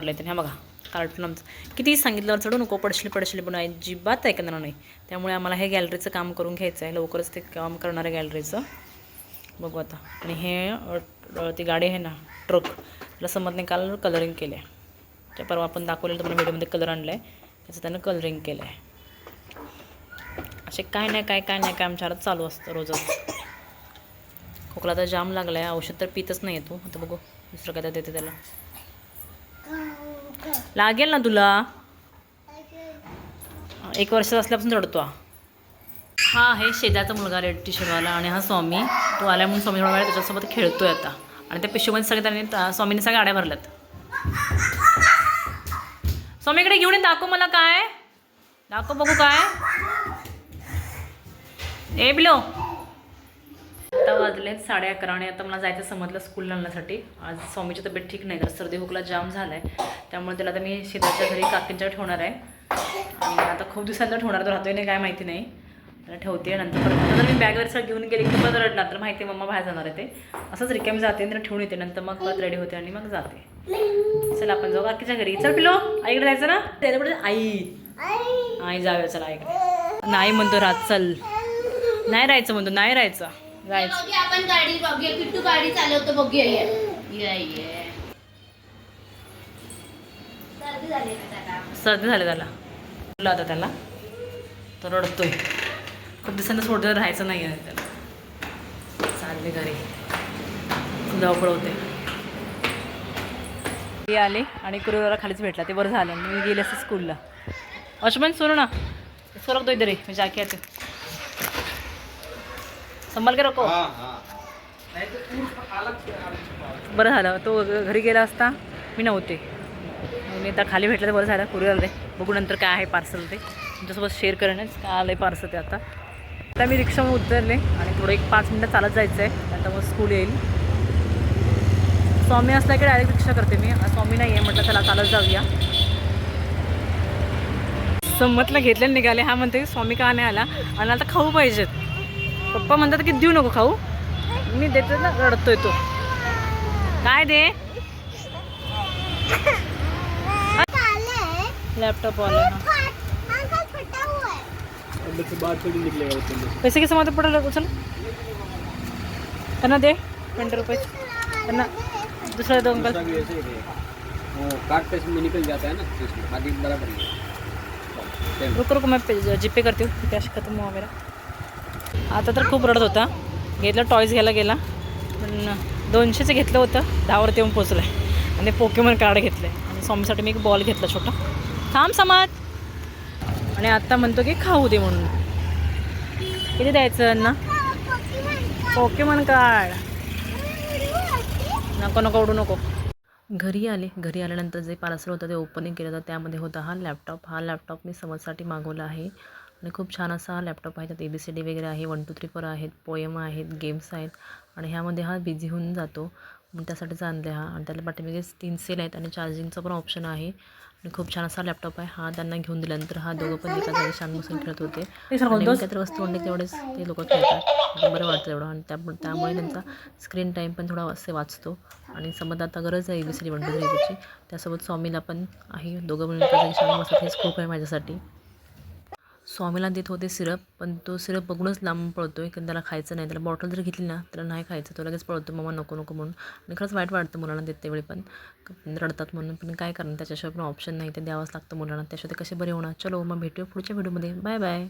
काढलं त्याने. बघा कार्टून आमचं. कितीही सांगितल्यावर चढू नको पडशील पडशील पण अजिबात ऐकणार नाही. त्यामुळे आम्हाला हे गॅलरीचं काम करून घ्यायचं आहे लवकरच ते काम करणार आहे गॅलरीचं बघू आता. आणि हे ती गाडी आहे ना ट्रक त्याला समज नाही काल कलरिंग केलं आहे त्या परवा आपण दाखवलेलं तुम्हाला व्हिडिओमध्ये कलर आणलं आहे त्याचं त्यानं कलरिंग केलं आहे असे काय नाही काय काय नाही काय आमच्या हातात चालू असतं रोजच. खोकला तर जाम लागला आहे औषध तर पितच नाही येतो आता बघू दुसरं काय तर देते त्याला. लागेल ना तुला? एक वर्ष असल्यापासून रडतो हा. हा आहे शेजारचा मुलगा रेड टी शर्टवाला आणि हा स्वामी. तो आला म्हणून स्वामी थोडा वेळ त्याच्यासोबत खेळतोय आता. आणि त्या पिशवीमध्ये सगळे त्यांनी स्वामीने सगळ्या गाड्या भरल्यात. स्वामीकडे घेऊन ये दाखव मला काय. दाखव बघू काय. ए बिलो. वाजले साडे अकरा आणि आता मला जायचं समजलं स्कूल आणण्यासाठी. आज स्वामीची तब्येत ठीक नाही तर सर्दी खोकला जाम झाला आहे त्यामुळे त्याला आता मी शेताच्या घरी काकींच्या ठेवणार आहे. आणि आता खूप दिवसांचा ठेवणार तर राहतोय नाही काय माहिती नाही. त्याला ठेवते नंतर परत आता जर मी बॅगवर सर घेऊन गेले की परत रडणार तर माहिती आहे मम्मा बाहेर जाणार आहे ते. असंच रिकामी जाते आणि त्याला ठेवून येते नंतर मग परत रेडी होते आणि मग जाते. चला आपण जाऊ काकीच्या घरी. चल पिलो आईकडे जायचं ना? त्याच्याकडे आई. आई जाऊया चला आईकडे. नाही म्हणतो रात चल. नाही राहायचं म्हणतो नाही राहायचं. बघूया आपण गाडी बघूया. किट्टू गाडी चालवतो बघूया ये. ये ये. सर्दी झाली का त्याला सर्दी झाली त्याला. बोलला आता त्याला. तो रडतोय. खूप दिवसांना सोडलं राहायचं नाही आहे त्याला. चालले घरी. धावपळ होते. ते आले आणि कुरुवाला खालीच भेटला. ते बरं झालं. मी गेले असते स्कूलला अशमन सोनू ना. सोरक दो इधर ही, मैं जाके आते. संभाल के रखो. बरं झालं तो घरी गेला असता मी नव्हते. मी आता खाली भेटलं तर बरं झालं कुरिअर आलं बघू नंतर काय आहे पार्सल ते. तुमच्यासोबत शेअर करणंच काय आलं आहे पार्सल ते आता. आता मी रिक्षामध्ये उतरले आणि थोडं एक पाच मिनटं चालत जायचं आहे आता मग स्कूल येईल. स्वामी असला की डायरेक्ट रिक्षा करते मी. स्वामी नाही आहे म्हटलं चला चालत जाऊया. संमतला घेतले निघाले. हा म्हणते स्वामी का नाही आला? आणि आता खाऊ पाहिजेत. पप्पा म्हणतात की देऊ नको खाऊ. मी देते ना रडतोय तो. काय दे? लॅपटॉप वाले. पैसे कैसे मात्र पडेल उचल त्यांना दे. ट्वेंटी रुपये त्यांना दुसरा दो अंकल वो कार्ड पे में निकल जाता है ना बराबर रुको रुको मैं जीपे करती हूँ. कैश खत्म हुआ मेरा आता तर खूप रडत होता. घेतलं टॉयज घ्यायला गेला. पण दोनशेचं घेतलं होतं. दहावरती येऊन पोचलं आहे आणि पोकेमन कार्ड घेतलं आहे आणि स्वामीसाठी मी एक बॉल घेतला छोटा. थांब समाज. आणि आत्ता म्हणतो की खाऊ दे म्हणून. किती द्यायचं ना पोकेमन कार्ड नको नको उडू नको. घरी आले. घरी आल्यानंतर जे पार्सल होतं ते ओपनिंग केलं होतं. त्यामध्ये होता हा लॅपटॉप हा लॅपटॉप मी समजसाठी मागवला आहे. आणि खूप छान असा हा लॅपटॉप आहे त्यात ए बी सी डी वगैरे आहे वन टू थ्री फोर आहेत पोएम आहेत गेम्स आहेत आणि ह्यामध्ये हा बिझी होऊन जातो. मग त्यासाठीच आणले हा. आणि त्याला पाठीमागे तीन सेल आहेत आणि चार्जिंगचा पण ऑप्शन आहे. आणि खूप छान असा लॅपटॉप आहे. हा त्यांना घेऊन दिल्यानंतर हा दोघं पण एका जागी छान बसून खेळत होते. काहीतरी वस्तू आणले तेवढेच ते लोक खेळतात. बरं वाटतं एवढं. आणि त्या त्यामुळे त्यांचा स्क्रीन टाईम पण थोडा असे वाचतो. आणि समज आता गरज आहे B C D one two थ्रीची त्यासोबत स्वामीला पण आहे. दोघं मिळून एका जागी छान बसत हेच खूप आहे माझ्यासाठी. स्वामीला देत होते सिरप पण तो सिरप बघूनच लांब पळतो आहे कारण त्याला खायचं नाही. त्याला बॉटल जर घेतली ना त्याला नाही खायचं. तो लगेच पळतो मम्मा नको नको म्हणून. आणि खरंच वाईट वाटतं मुलांना देते वेळी पण. रडतात म्हणून. पण काय करणार? त्याच्याशिवाय पण ऑप्शन नाही. ते द्यावंच लागतं मुलांना. त्याशिवाय ते कसे बरे होणार? चलो मग भेटूया पुढच्या व्हिडिओमध्ये बाय बाय